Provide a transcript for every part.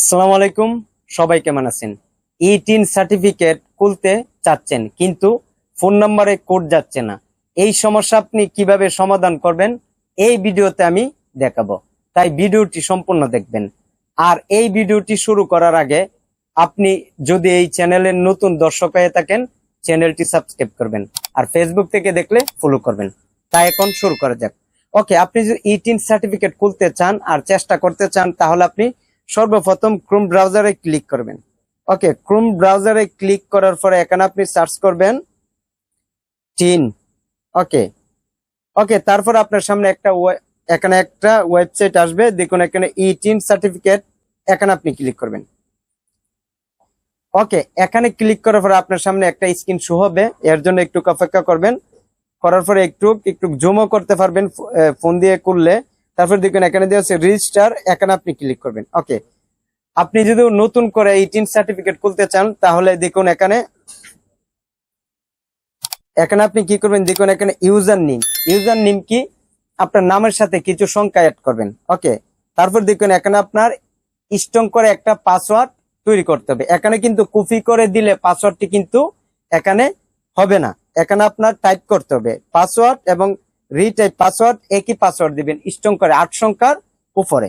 আসসালামু আলাইকুম, সবাই কেমন আছেন? ইটিন সার্টিফিকেট খুলতে চাচ্ছেন, কিন্তু ফোন নম্বরে কোড যাচ্ছে না। এই সমস্যা আপনি কীভাবে সমাধান করবেন, এই ভিডিওতে আমি দেখাবো। তাই ভিডিওটি সম্পূর্ণ দেখবেন। আর এই ভিডিওটি শুরু করার আগে আপনি যদি এই চ্যানেলের নতুন দর্শক হয়ে থাকেন, চ্যানেলটি সাবস্ক্রাইব করবেন আর ফেসবুক থেকে দেখলে ফলো করবেন। তাই এখন শুরু করা যাক। ওকে, আপনি যদি ইটিন সার্টিফিকেট খুলতে চান আর চেষ্টা করতে চান, তাহলে আপনি সর্বপ্রথম ক্রোম ব্রাউজারে ক্লিক করবেন। ওকে ক্রোম ব্রাউজারে ক্লিক করার পরে এখানে আপনি সার্চ করবেন টিন। ওকে ওকে তারপর আপনার সামনে একটা এখানে একটা ওয়েবসাইট আসবে, দেখুন এখানে ই টিন সার্টিফিকেট এখানে আপনি ক্লিক করবেন। ওকে এখানে ক্লিক করার পরে আপনার সামনে একটা স্ক্রিন শো হবে, এর জন্য একটু অপেক্ষা করবেন। করার পরে একটু একটু জুমও করতে পারবেন ফোন দিয়ে করলে। তারপর দেখুন এখানে দেওয়া আছে রেজিস্টার এখানে আপনি ক্লিক করবেন। ওকে আপনি যদি নতুন করে এইটিন সার্টিফিকেট খুলতে চান, তাহলে দেখুন এখানে এখানে আপনি কি করবেন, দেখুন এখানে ইউজার নেম ইউজার নেম কি? আপনার নামের সাথে কিছু সংখ্যা অ্যাড করবেন। ওকে তারপর দেখুন এখানে আপনার স্ট্রং করে একটা পাসওয়ার্ড তৈরি করতে হবে। এখানে কিন্তু কপি করে দিলে পাসওয়ার্ডটি কিন্তু এখানে হবে না। এখানে আপনার টাইপ করতে হবে। পাসওয়ার্ড এবং রিটাইপ পাসওয়ার্ড একই পাসওয়ার্ড দিবেন স্ট্রং করে আট সংখ্যার উপরে।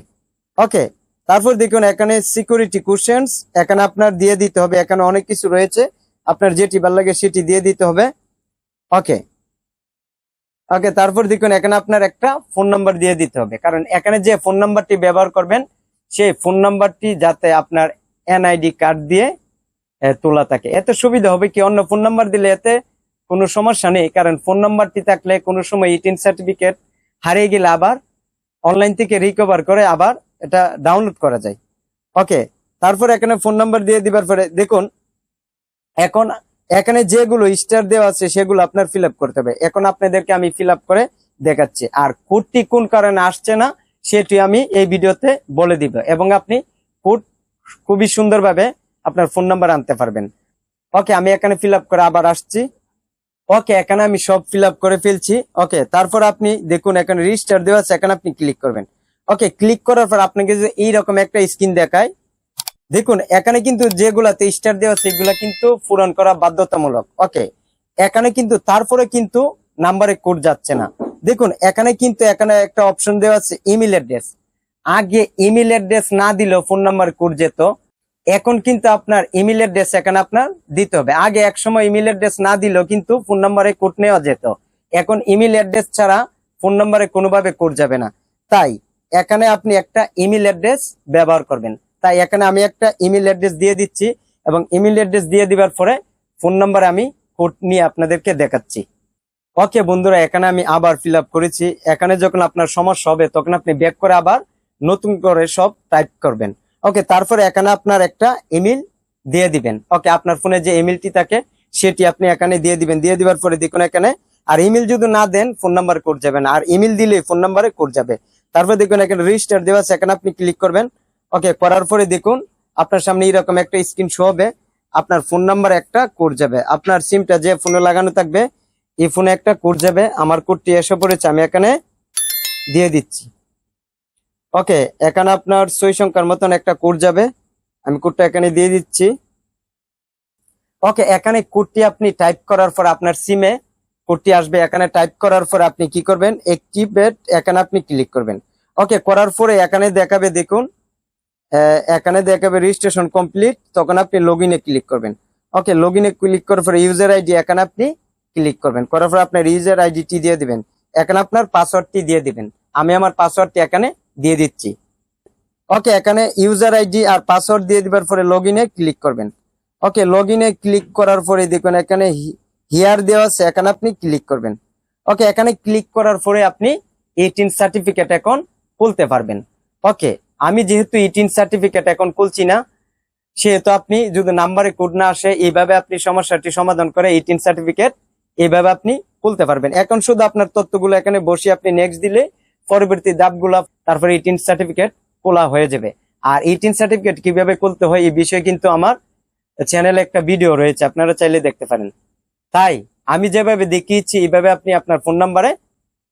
ওকে তারপর দেখুন এখানে সিকিউরিটি কোশ্চেন্স এখানে আপনার দিয়ে দিতে হবে, এখানে অনেক কিছু রয়েছে, আপনার যেটি ভালো লাগে সেটি দিয়ে দিতে হবে। ওকে ওকে তারপর দেখুন এখানে আপনার একটা ফোন নাম্বার দিয়ে দিতে হবে, কারণ এখানে যে ফোন নাম্বারটি ব্যবহার করবেন, সেই ফোন নাম্বারটি যাতে আপনার এনআইডি কার্ড দিয়ে তোলা থাকে। এতে সুবিধা হবে কি, অন্য ফোন নাম্বার দিলে এতে কোনো সমস্যা নেই, কারণ ফোন নাম্বারটি থাকলে কোনো সময় ইটিন সার্টিফিকেট হারিয়ে গেলে আবার অনলাইন থেকে রিকভার করে আবার এটা ডাউনলোড করা যায়। ওকে তারপর এখানে ফোন নাম্বার দিয়ে দিবার পরে দেখুন, এখন, এখানে যেগুলো স্টার দেওয়া আছে সেগুলো আপনার ফিল করতে হবে। এখন আপনাদেরকে আমি ফিল করে দেখাচ্ছি। আর কোডটি কোন কারণে আসছে না, সেটি আমি এই ভিডিওতে বলে দিব এবং আপনি কোড খুবই সুন্দরভাবে আপনার ফোন নাম্বার আনতে পারবেন। ওকে আমি এখানে ফিল করে আবার আসছি। ওকে এখানে আমি সব ফিল করে ফেলছি। ওকে তারপর আপনি দেখুন, এখানে রেজিস্টার দেওয়া আছে, এখানে আপনি ক্লিক করবেন। ওকে ক্লিক করার পর আপনাকে যে এইরকম একটা স্ক্রিন দেখায়। দেখুন, এখানে কিন্তু যেগুলাতে স্টার দেওয়া সেগুলা কিন্তু পূরণ করা বাধ্যতামূলক। ওকে এখানে কিন্তু তারপরে কিন্তু নাম্বারে কোড যাচ্ছে না। দেখুন, এখানে কিন্তু এখানে একটা অপশন দেওয়া আছে ইমেল অ্যাড্রেস আগে ইমেল অ্যাড্রেস না দিলেও ফোন নাম্বার কোড যেত। এখন কিন্তু আপনার ইমেল অ্যাড্রেস এখানে আপনার দিতে হবে। আগে এক সময় ইমেল অ্যাড্রেস না দিলেও কিন্তু ফোন নাম্বারে কোড নেওয়া যেত। এখন ইমেল অ্যাড্রেস ছাড়া ফোন নাম্বারে কোনোভাবে কোড যাবে না। তাই এখানে আপনি একটা ইমেল অ্যাড্রেস ব্যবহার করবেন। তাই এখানে আমি একটা ইমেল অ্যাড্রেস দিয়ে দিচ্ছি এবং ইমেল অ্যাড্রেস দিয়ে দিবার পরে ফোন নাম্বার আমি কোড নিয়ে আপনাদেরকে দেখাচ্ছি। ওকে বন্ধুরা, এখানে আমি আবার ফিল করেছি। এখানে যখন আপনার সমস্যা হবে, তখন আপনি ব্যাক করে আবার নতুন করে সব টাইপ করবেন। ওকে তারপরে এখানে আপনার একটা ইমেল দিয়ে দিবেন। ওকে আপনার ফোনে যে ইমেলটি থাকে, সেটি আপনি এখানে দিয়ে দিবেন। দিয়ে দিবার পরে দেখুন এখানে, আর ইমেল যদি না দেন ফোন নাম্বার কোড যাবেন আর ইমেল দিলে ফোন নাম্বারে কোড যাবে। তারপরে দেখুন এখানে রেজিস্টার দেওয়া এখানে আপনি ক্লিক করবেন। ওকে করার পরে দেখুন, আপনার সামনে এরকম একটা স্ক্রিন শো হবে। আপনার ফোন নাম্বার একটা কোড যাবে। আপনার সিমটা যে ফোনে লাগানো থাকবে, এই ফোনে একটা কোড যাবে। আমার কোডটি এসে পড়েছে, আমি এখানে দিয়ে দিচ্ছি। ওকে, এখানে আপনার ছয় সংখ্যার মতন একটা কোড যাবে। আমি কোডটা এখানে দিয়ে দিচ্ছি। ওকে, এখানে কোডটি আপনি টাইপ করার পর আপনার সিমে কোডটি আসবে। এখানে টাইপ করার পর আপনি কি করবেন? অ্যাক্টিভেট, এখানে আপনি ক্লিক করবেন। ওকে, করার পরে এখানে দেখাবে, দেখুন এখানে দেখাবে রেজিস্ট্রেশন কমপ্লিট তখন আপনি লগ ক্লিক করবেন। ওকে লগ ক্লিক করার পরে ইউজার আইডি এখানে আপনি ক্লিক করবেন। করার পর আপনার ইউজার আইডিটি দিয়ে দিবেন। এখানে আপনার পাসওয়ার্ডটি দিয়ে দিবেন। আমি আমার পাসওয়ার্ডটি এখানে দিয়ে দিচ্ছি। ওকে এখানে ইউজার আইডি আর পাসওয়ার্ড দিয়ে দিবার পরে লগ ক্লিক করবেন। ওকে লগ ক্লিক করার পরে দেখুন, এখানে হিয়ার দেওয়া আছে, এখানে আপনি ক্লিক করবেন। ওকে এখানে ক্লিক করার পরে আপনি এইটিন সার্টিফিকেট এখন খুলতে পারবেন। ওকে আমি যেহেতু এইটিন সার্টিফিকেট এখন খুলছি না, সেহেতু আপনি যদি নাম্বারে কোড না আসে, এইভাবে আপনি সমস্যাটি সমাধান করে এইটিন সার্টিফিকেট এইভাবে আপনি খুলতে পারবেন। এখন শুধু আপনার তথ্যগুলো এখানে বসে আপনি নেক্সট দিলে পরবর্তী ধাপগুলো তারপরে এইটিন সার্টিফিকেট খোলা হয়ে যাবে। আর এইটিন সার্টিফিকেট কীভাবে খুলতে হয় এই বিষয়ে কিন্তু আমার চ্যানেলে একটা ভিডিও রয়েছে, আপনারা চাইলে দেখতে পারেন। তাই আমি যেভাবে দেখিয়েছি, এইভাবে আপনি আপনার ফোন নাম্বারে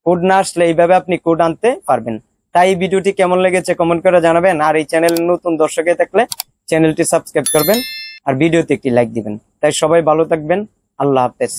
কোড না আসলে এইভাবে আপনি কোড আনতে পারবেন। তাই এই ভিডিওটি কেমন লেগেছে কমেন্ট করে জানাবেন, আর এই চ্যানেল নতুন দর্শকে থাকলে চ্যানেলটি সাবস্ক্রাইব করবেন, আর ভিডিওতে একটি লাইক দিবেন। তাই সবাই ভালো থাকবেন, আল্লাহ হাফেজ।